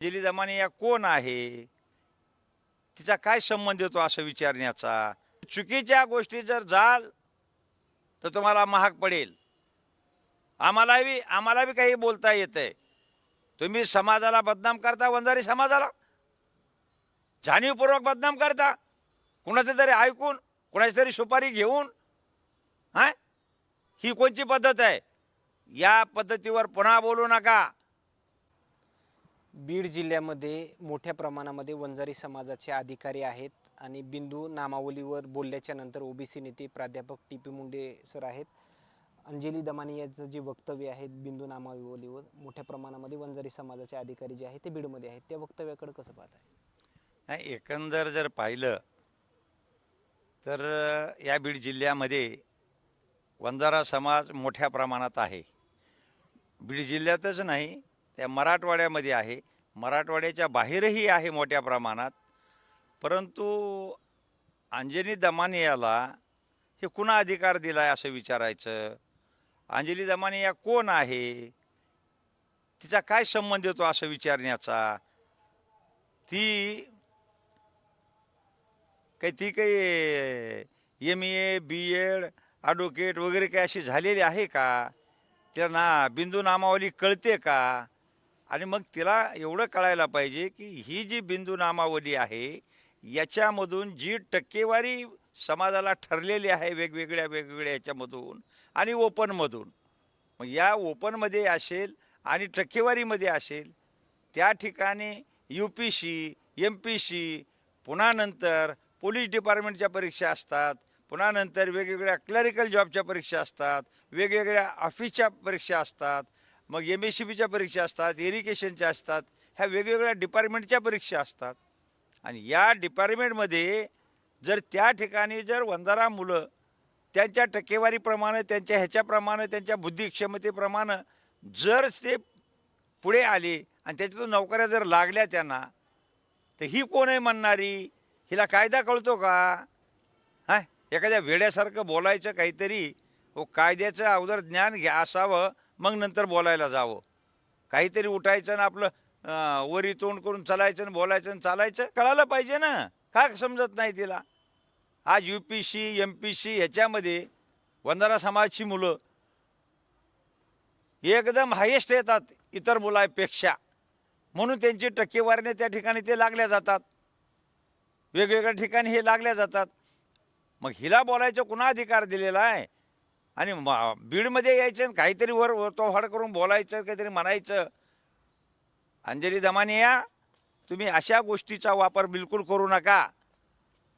अंजली दमाने या कोण आहे? तिचा काय संबंध येतो असं विचारण्याचा? चुकीच्या गोष्टी जर जाल तर तुम्हाला महाग पडेल. आम्हाला बी आम्हाला बी काही बोलता येतंय. तुम्ही समाजाला बदनाम करता वंजारी समाजाला? जाणीवपूर्वक बदनाम करता. कुणाचं तरी ऐकून कुणाची तरी सुपारी घेऊन हा? ही कोणची पद्धत आहे? या पद्धतीवर पुन्हा बोलू नका. बीड जिल्ह्यामध्ये मोठ्या प्रमाणामध्ये वंजारी समाजाचे अधिकारी आहेत आणि बिंदू नामावलीवर बोलल्याच्या नंतर ओबीसी नेते प्राध्यापक टी पी मुंडे सर आहेत. अंजली दमानी यांचं जे वक्तव्य आहे बिंदू नामावलीवर मोठ्या प्रमाणामध्ये वंजारी समाजाचे अधिकारी जे आहेत ते बीडमध्ये आहेत. त्या वक्तव्याकडे कसं पाहत आहे नाही एकंदर जर पाहिलं तर या बीड जिल्ह्यामध्ये वंजारा समाज मोठ्या प्रमाणात आहे. बीड जिल्ह्यातच नाही त्या मराठवाड्यामध्ये आहे. मराठवाड्याच्या बाहेरही आहे मोठ्या प्रमाणात. परंतु अंजनी दमाने याला हे कुणा अधिकार दिला आहे असं विचारायचं? अंजली दमाने या कोण आहे? तिचा काय संबंध येतो असं विचारण्याचा? ती काही ती काही M A B Ed advocate वगैरे काही अशी झालेली आहे का? तिला ना बिंदू नामावली कळते का? आणि मग तिला एवढं कळायला पाहिजे की ही जी बिंदू नामावली आहे याच्यामधून जी टक्केवारी समाजाला ठरलेली आहे वेगवेगळ्या वेगवेगळ्या याच्यामधून आणि ओपनमधून. मग या ओपनमध्ये असेल आणि टक्केवारीमध्ये असेल त्या ठिकाणी U P C M P C पुन्हा नंतर पोलीस डिपार्टमेंटच्या परीक्षा असतात पुन्हा नंतर वेगवेगळ्या क्लरिकल जॉबच्या परीक्षा असतात वेगवेगळ्या ऑफिसच्या परीक्षा असतात मग एम एस सी बीच्या परीक्षा असतात इरिगेशनच्या असतात ह्या वेगवेगळ्या डिपार्टमेंटच्या परीक्षा असतात. आणि या डिपार्टमेंटमध्ये जर त्या ठिकाणी जर वंजारा मुलं त्यांच्या टक्केवारीप्रमाणे त्यांच्या ह्याच्याप्रमाणे त्यांच्या बुद्धिक्षमतेप्रमाणे जर ते पुढे आले आणि त्याच्यातून नोकऱ्या जर लागल्या त्यांना तर ही कोण आहे म्हणणारी? हिला कायदा कळतो का? हां? एखाद्या वेड्यासारखं बोलायचं काहीतरी व कायद्याचं अगोदर ज्ञान घ्या असावं. मग नंतर बोलायला जावं. काहीतरी उठायचं ना आपलं वरी तोंड करून चालायचं आणि बोलायचं आणि चालायचं कळालं पाहिजे ना. का समजत नाही तिला? आज U P C M P C ह्याच्यामध्ये वंजारा समाजची मुलं एकदम हायेस्ट येतात इतर मुलापेक्षा. म्हणून त्यांची टक्केवारीने त्या ठिकाणी ते लागल्या जातात. वेगवेगळ्या ठिकाणी हे लागल्या जातात. मग हिला बोलायचं कुणा अधिकार दिलेला आहे? आणि मा बीडमध्ये यायचं आणि काहीतरी वर वर करून बोलायचं काहीतरी म्हणायचं. अंजली दमाने या तुम्ही अशा गोष्टीचा वापर बिलकुल करू नका.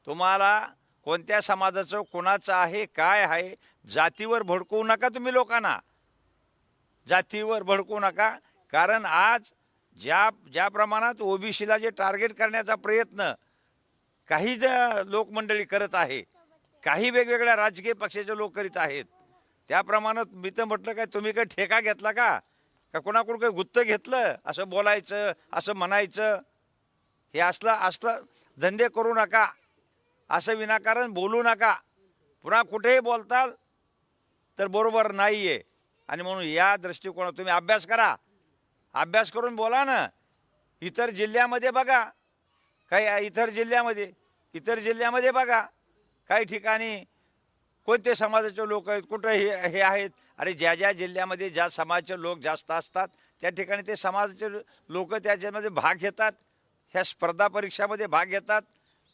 तुम्हाला कोणत्या समाजाचं कोणाचं आहे काय आहे जातीवर भडकवू नका तुम्ही लोकांना. जातीवर भडकू नका. कारण आज ज्या ज्या प्रमाणात ओबीसीला जे टार्गेट करण्याचा प्रयत्न काही ज लोकमंडळी करत आहे काही वेगवेगळ्या राजकीय पक्षाचे लोक करीत आहेत त्याप्रमाणे मी तर म्हटलं काय तुम्ही काय ठेका घेतला का? का कोणाकडून काही गुत्त घेतलं? असं बोलायचं असं म्हणायचं. हे असलं असलं धंदे करू नका. असं विनाकारण बोलू नका. पुन्हा कुठेही बोलताल तर बरोबर नाही आहे आणि म्हणून या दृष्टिकोनात तुम्ही अभ्यास करा. अभ्यास करून बोला ना. इतर जिल्ह्यामध्ये बघा. काही इतर जिल्ह्यामध्ये इतर जिल्ह्यामध्ये बघा. काही ठिकाणी कोणते समाजाचे लोक आहेत कुठं हे हे आहेत? अरे ज्या ज्या जिल्ह्यामध्ये ज्या समाजाचे लोक जास्त असतात त्या ठिकाणी ते समाजाचे लोक त्याच्यामध्ये भाग घेतात ह्या स्पर्धा परीक्षामध्ये भाग घेतात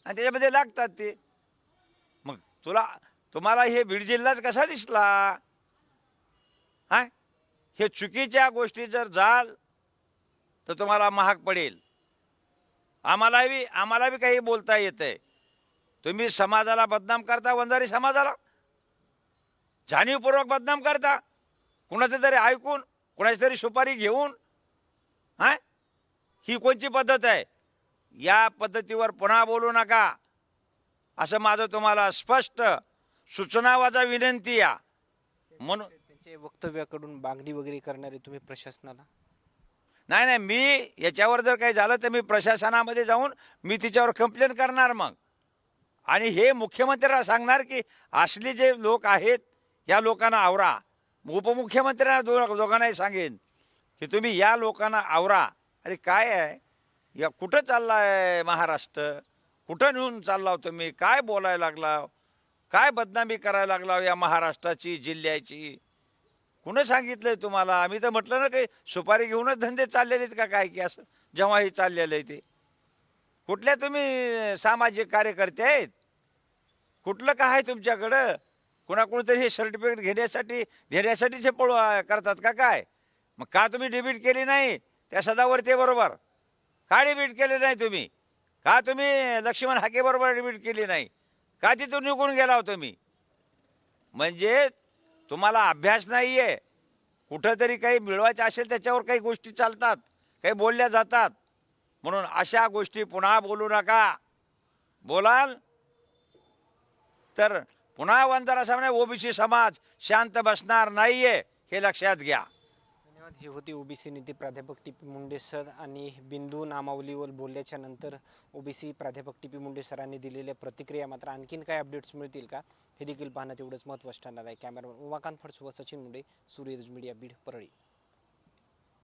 आणि त्याच्यामध्ये लागतात ते. मग तुला तुम्हाला हे बीड जिल्हाच कसा दिसला? हा? हे चुकीच्या गोष्टी जर जाल तर तुम्हाला महाग पडेल. आम्हाला बी आम्हाला बी काही बोलता येतंय. तुम्ही समाजाला बदनाम करता वंजारी समाजाला? जाणीवपूर्वक बदनाम करता. कुणाचं तरी ऐकून कुणाची तरी सुपारी घेऊन हा? ही कोणची पद्धत आहे? या पद्धतीवर पुन्हा बोलू नका. असं माझं तुम्हाला स्पष्ट सूचनावाचा विनंती या. म्हणून त्यांच्या वक्तव्याकडून मागणी वगैरे करणारे तुम्ही प्रशासनाला? नाही नाही मी याच्यावर जर काही झालं तर मी प्रशासनामध्ये जाऊन मी तिच्यावर कंप्लेंट करणार मग. आणि हे मुख्यमंत्र्यांना सांगणार की असले जे लोक आहेत या लोकांना आवरा. उपमुख्यमंत्र्यांना दो दोघांनाही सांगेन की तुम्ही या लोकांना आवरा. अरे काय आहे? या कुठं चालला आहे महाराष्ट्र? कुठं नेऊन चालला तुम्ही? काय बोलायला लागला? काय बदनामी करायला लागला या महाराष्ट्राची जिल्ह्याची? कुणं सांगितलंय तुम्हाला? आम्ही तर म्हटलं ना काही सुपारी घेऊनच धंदे चाललेले आहेत का काय? की असं जेव्हा हे चाललेलं आहे ते. कुठल्या तुम्ही सामाजिक कार्यकर्ते आहेत? कुठलं काय आहे तुमच्याकडं? कुणाकुणीतरी हे सर्टिफिकेट घेण्यासाठी देण्यासाठीच हे पळू करतात का काय? मग का तुम्ही डिबीट केली नाही? त्या सदावरती बरोबर. का डिबीट केले नाही तुम्ही? का तुम्ही लक्ष्मण हाकेबरोबर डेबिट केली नाही? का तिथून निघून गेला हो तुम्ही? म्हणजे तुम्हाला अभ्यास नाही आहे कुठंतरी काही मिळवायचं असेल त्याच्यावर काही गोष्टी चालतात काही बोलल्या जातात. म्हणून अशा गोष्टी पुन्हा बोलू नका. बोलाल? तर पुन्हा वंजारा सामने ओबीसी समाज शांत बसणार नाहीये हे लक्षात घ्या. धन्यवाद. ही होती ओबीसी नीती प्राध्यापक टी पी मुंडे सर आणि बिंदू नामावलीवर बोलल्याच्या नंतर ओबीसी प्राध्यापक टी पी मुंडे सरांनी दिलेल्या प्रतिक्रिया मात्र आणखीन काय अपडेट्स मिळतील का? हे देखील पाहणं तेवढंच महत्त्वाचं ठरणार आहे. कॅमेरामॅन उमाकांत फडसोबत सचिन मुंडे सूर्यदुज मीडिया बीड परळी.